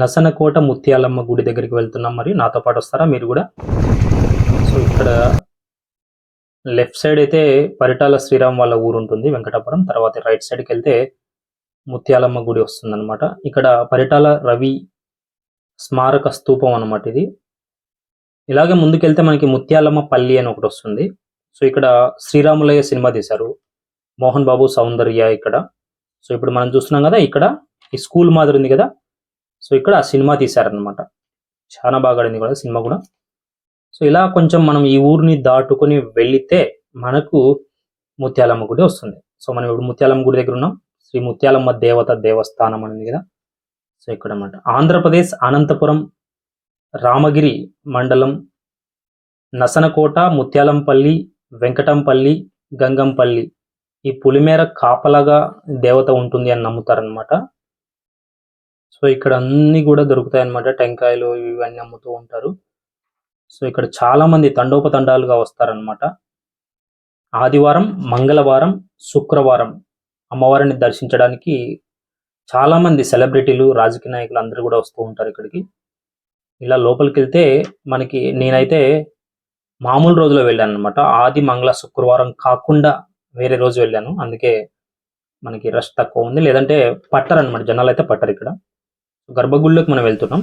నసనకోట ముత్యాలమ్మ గుడి దగ్గరికి వెళ్తున్నాం. మరి నాతో పాటు వస్తారా? మీరు కూడా? సో ఇక్కడ లెఫ్ట్ సైడ్ అయితే పరిటాల శ్రీరామ్ వాళ్ళ ఊరు ఉంటుంది వెంకటాపురం. తర్వాత రైట్ సైడ్కి వెళ్తే ముత్యాలమ్మ గుడి వస్తుందన్నమాట. ఇక్కడ పరిటాల రవి స్మారక స్తూపం అన్నమాట ఇది. ఇలాగే ముందుకెళ్తే మనకి ముత్యాలమ్మ పల్లి అని ఒకటి వస్తుంది. సో ఇక్కడ శ్రీరాములయ్య సినిమా తీశారు. మోహన్ బాబు సౌందర్య ఇక్కడ. సో ఇప్పుడు మనం చూస్తున్నాం కదా ఇక్కడ ఈ స్కూల్ మాదిరి ఉంది కదా సో ఇక్కడ సినిమా తీశారనమాట చాలా బాగా ఆడింది కూడా సినిమా కూడా. సో ఇలా కొంచెం మనం ఈ ఊరిని దాటుకొని వెళితే మనకు ముత్యాలమ్మ గుడి వస్తుంది. సో మనం ఇప్పుడు ముత్యాలమ్మ గుడి దగ్గర ఉన్నాం. శ్రీ ముత్యాలమ్మ దేవత దేవస్థానం అనేది కదా. సో ఇక్కడ అన్నమాట ఆంధ్రప్రదేశ్ అనంతపురం రామగిరి మండలం నసనకోట ముత్యాలంపల్లి వెంకటంపల్లి గంగంపల్లి ఈ పులిమేర కాపలాగా దేవత ఉంటుంది అని నమ్ముతారనమాట సో ఇక్కడ అన్ని కూడా దొరుకుతాయి అన్నమాట టెంకాయలు ఇవన్నీ అమ్ముతూ ఉంటారు. సో ఇక్కడ చాలా మంది తండోపతండాలుగా వస్తారనమాట ఆదివారం మంగళవారం శుక్రవారం అమ్మవారిని దర్శించడానికి చాలా మంది సెలబ్రిటీలు రాజకీయ నాయకులు అందరూ కూడా వస్తూ ఉంటారు ఇక్కడికి. ఇలా లోపలికి వెళ్తే మనకి నేనైతే మామూలు రోజులో వెళ్ళాను అనమాట ఆది మంగళ శుక్రవారం కాకుండా వేరే రోజు వెళ్ళాను. అందుకే మనకి రష్ తక్కువ ఉంది. లేదంటే పట్టరు అనమాట జనాలు అయితే పట్టరు ఇక్కడ. గర్భగుడిలోకి మనం వెళ్తున్నాం.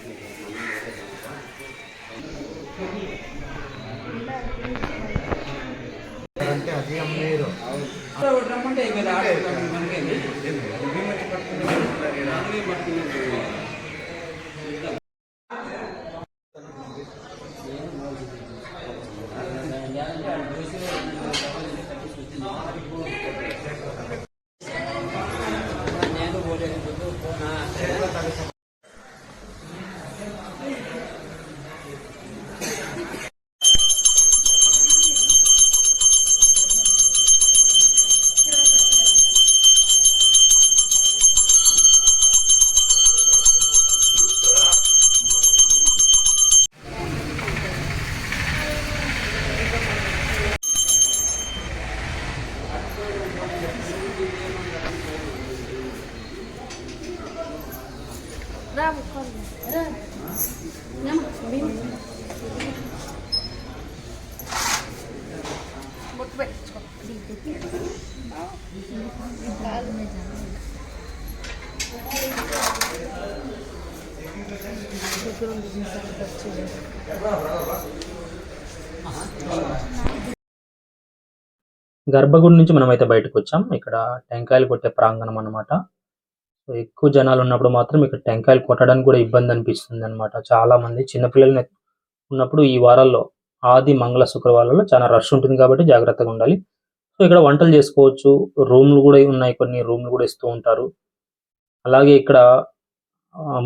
ಮೇರು ರಮಣ್ಣ ಇವೆಲ್ಲ ಆಟೋದಲ್ಲಿ ಮನೆಯಲ್ಲಿ ಭೀಮತಿ ಮಾಡ್ತೀನಿ గర్భగుడి నుంచి మనం అయితే బయటకు వచ్చాం. ఇక్కడ టెంకాయలు కొట్టే ప్రాంగణం అన్నమాట. సో ఎక్కువ జనాలు ఉన్నప్పుడు మాత్రం ఇక్కడ టెంకాయలు కొట్టడానికి కూడా ఇబ్బంది అనిపిస్తుంది అనమాట చాలా మంది చిన్నపిల్లలు ఉన్నప్పుడు ఈ వారాల్లో ఆది మంగళ శుక్రవారాల్లో చాలా రష్ ఉంటుంది కాబట్టి జాగ్రత్తగా ఉండాలి. సో ఇక్కడ వంటలు చేసుకోవచ్చు. రూమ్లు కూడా ఉన్నాయి కొన్ని రూమ్లు కూడా ఇస్తూ ఉంటారు. అలాగే ఇక్కడ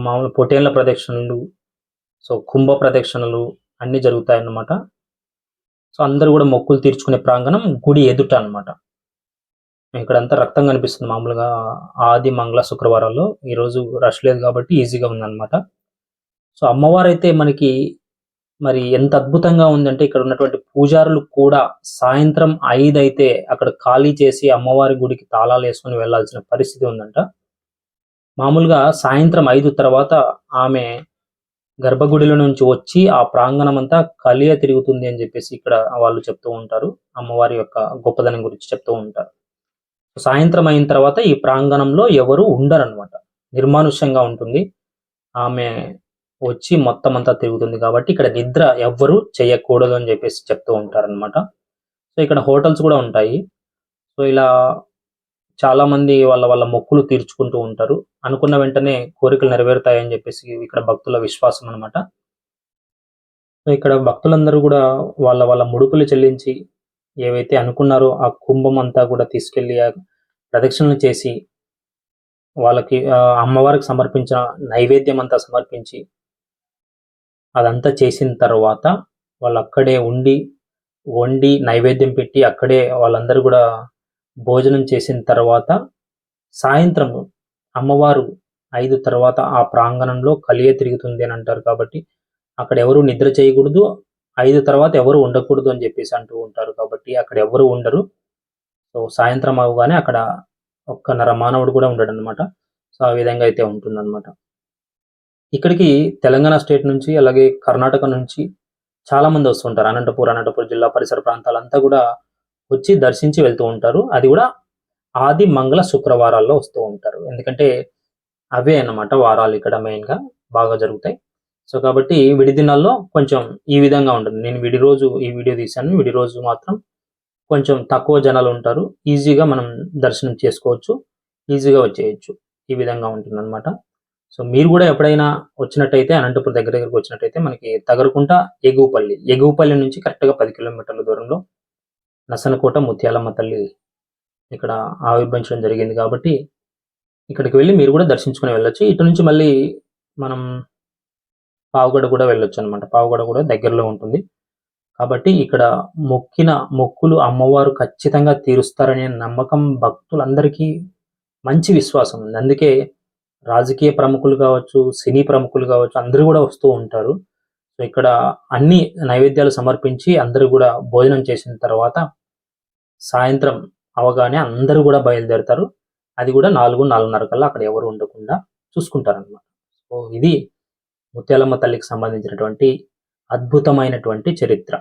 మామూలు పొటేన్ల ప్రదక్షిణలు సో కుంభ ప్రదక్షిణలు అన్ని జరుగుతాయి అన్నమాట సో అందరూ కూడా మొక్కులు తీర్చుకునే ప్రాంగణం గుడి ఎదుట అన్నమాట. ఇక్కడంతా రక్తం కనిపిస్తుంది మామూలుగా ఆది మంగళ శుక్రవారాల్లో. ఈ రోజు రష్ లేదు కాబట్టి ఈజీగా ఉందన్నమాట. సో అమ్మవారు అయితే మనకి మరి ఎంత అద్భుతంగా ఉందంటే ఇక్కడ ఉన్నటువంటి పూజారులు కూడా సాయంత్రం ఐదు అయితే అక్కడ ఖాళీ చేసి అమ్మవారి గుడికి తాళాలు వేసుకొని వెళ్ళాల్సిన పరిస్థితి ఉందంట. మామూలుగా సాయంత్రం ఐదు తర్వాత ఆమె గర్భగుడిలో నుంచి వచ్చి ఆ ప్రాంగణం అంతా కలియ తిరుగుతుంది అని చెప్పేసి ఇక్కడ వాళ్ళు చెప్తూ ఉంటారు. అమ్మవారి యొక్క గొప్పదనం గురించి చెప్తూ ఉంటారు. సాయంత్రం అయిన తర్వాత ఈ ప్రాంగణంలో ఎవరు ఉండరనమాట నిర్మానుష్యంగా ఉంటుంది. ఆమె వచ్చి మొత్తం అంతా తిరుగుతుంది కాబట్టి ఇక్కడ నిద్ర ఎవ్వరు చేయకూడదు అని చెప్పేసి చెప్తూ ఉంటారన్నమాట. సో ఇక్కడ హోటల్స్ కూడా ఉంటాయి. సో ఇలా చాలా మంది వాళ్ళ వాళ్ళ మొక్కులు తీర్చుకుంటూ ఉంటారు. అనుకున్న వెంటనే కోరికలు నెరవేరుతాయని చెప్పేసి ఇక్కడ భక్తుల విశ్వాసం అన్నమాట. సో ఇక్కడ భక్తులందరూ కూడా వాళ్ళ వాళ్ళ ముడుపులు చెల్లించి ఏవైతే అనుకున్నారో ఆ కుంభం అంతా కూడా తీసుకెళ్ళి ఆ ప్రదక్షిణలు చేసి వాళ్ళకి అమ్మవారికి సమర్పించిన నైవేద్యం అంతా సమర్పించి అదంతా చేసిన తర్వాత వాళ్ళు అక్కడే ఉండి వండి నైవేద్యం పెట్టి అక్కడే వాళ్ళందరూ కూడా భోజనం చేసిన తర్వాత సాయంత్రం అమ్మవారు ఐదు తర్వాత ఆ ప్రాంగణంలో కలియ తిరుగుతుంది అని అంటారు కాబట్టి అక్కడ ఎవరు నిద్ర చేయకూడదు. ఐదు తర్వాత ఎవరు ఉండకూడదు అని చెప్పేసి అంటూ ఉంటారు కాబట్టి అక్కడ ఎవరు ఉండరు. సో సాయంత్రం అవగానే అక్కడ ఒక్క నర మానవుడు కూడా ఉండడు అనమాట సో ఆ విధంగా అయితే ఉంటుందన్నమాట. ఇక్కడికి తెలంగాణ స్టేట్ నుంచి అలాగే కర్ణాటక నుంచి చాలా మంది వస్తుంటారు. అనంతపూర్ అనంతపూర్ జిల్లా పరిసర ప్రాంతాలంతా కూడా వచ్చి దర్శించి వెళ్తూ ఉంటారు. అది కూడా ఆది మంగళ శుక్రవారాల్లో వస్తూ ఉంటారు. ఎందుకంటే అవే అన్నమాట వారాలు ఇక్కడ మెయిన్గా బాగా జరుగుతాయి. సో కాబట్టి విడి దినాల్లో కొంచెం ఈ విధంగా ఉంటుంది. నేను విడి రోజు ఈ వీడియో తీశాను. విడి రోజు మాత్రం కొంచెం తక్కువ జనాలు ఉంటారు. ఈజీగా మనం దర్శనం చేసుకోవచ్చు. ఈజీగా వచ్చేయచ్చు. ఈ విధంగా ఉంటుంది అనమాట సో మీరు కూడా ఎప్పుడైనా వచ్చినట్టయితే అనంతపురం దగ్గర దగ్గరకు వచ్చినట్టయితే మనకి తగరకుంట ఎగువపల్లి. ఎగువపల్లి నుంచి కరెక్ట్గా పది కిలోమీటర్ల దూరంలో నసనకోట ముత్యాలమ్మ తల్లి ఇక్కడ ఆవిర్భవించడం జరిగింది కాబట్టి ఇక్కడికి వెళ్ళి మీరు కూడా దర్శించుకుని వెళ్ళొచ్చు. ఇటు నుంచి మళ్ళీ మనం పావుగడ కూడా వెళ్ళొచ్చు అనమాట పావుగడ కూడా దగ్గరలో ఉంటుంది. కాబట్టి ఇక్కడ మొక్కిన మొక్కులు అమ్మవారు ఖచ్చితంగా తీరుస్తారనే నమ్మకం భక్తులందరికీ మంచి విశ్వాసం ఉంది. అందుకే రాజకీయ ప్రముఖులు కావచ్చు సినీ ప్రముఖులు కావచ్చు అందరూ కూడా వస్తూ ఉంటారు. సో ఇక్కడ అన్ని నైవేద్యాలు సమర్పించి అందరూ కూడా భోజనం చేసిన తర్వాత సాయంత్రం అవగానే అందరూ కూడా బయలుదేరుతారు. అది కూడా నాలుగు నాలుగున్నర కల్లా అక్కడ ఎవరు ఉండకుండా చూసుకుంటారు అనమాట సో ఇది ముత్యాలమ్మ తల్లికి సంబంధించినటువంటి అద్భుతమైనటువంటి చరిత్ర.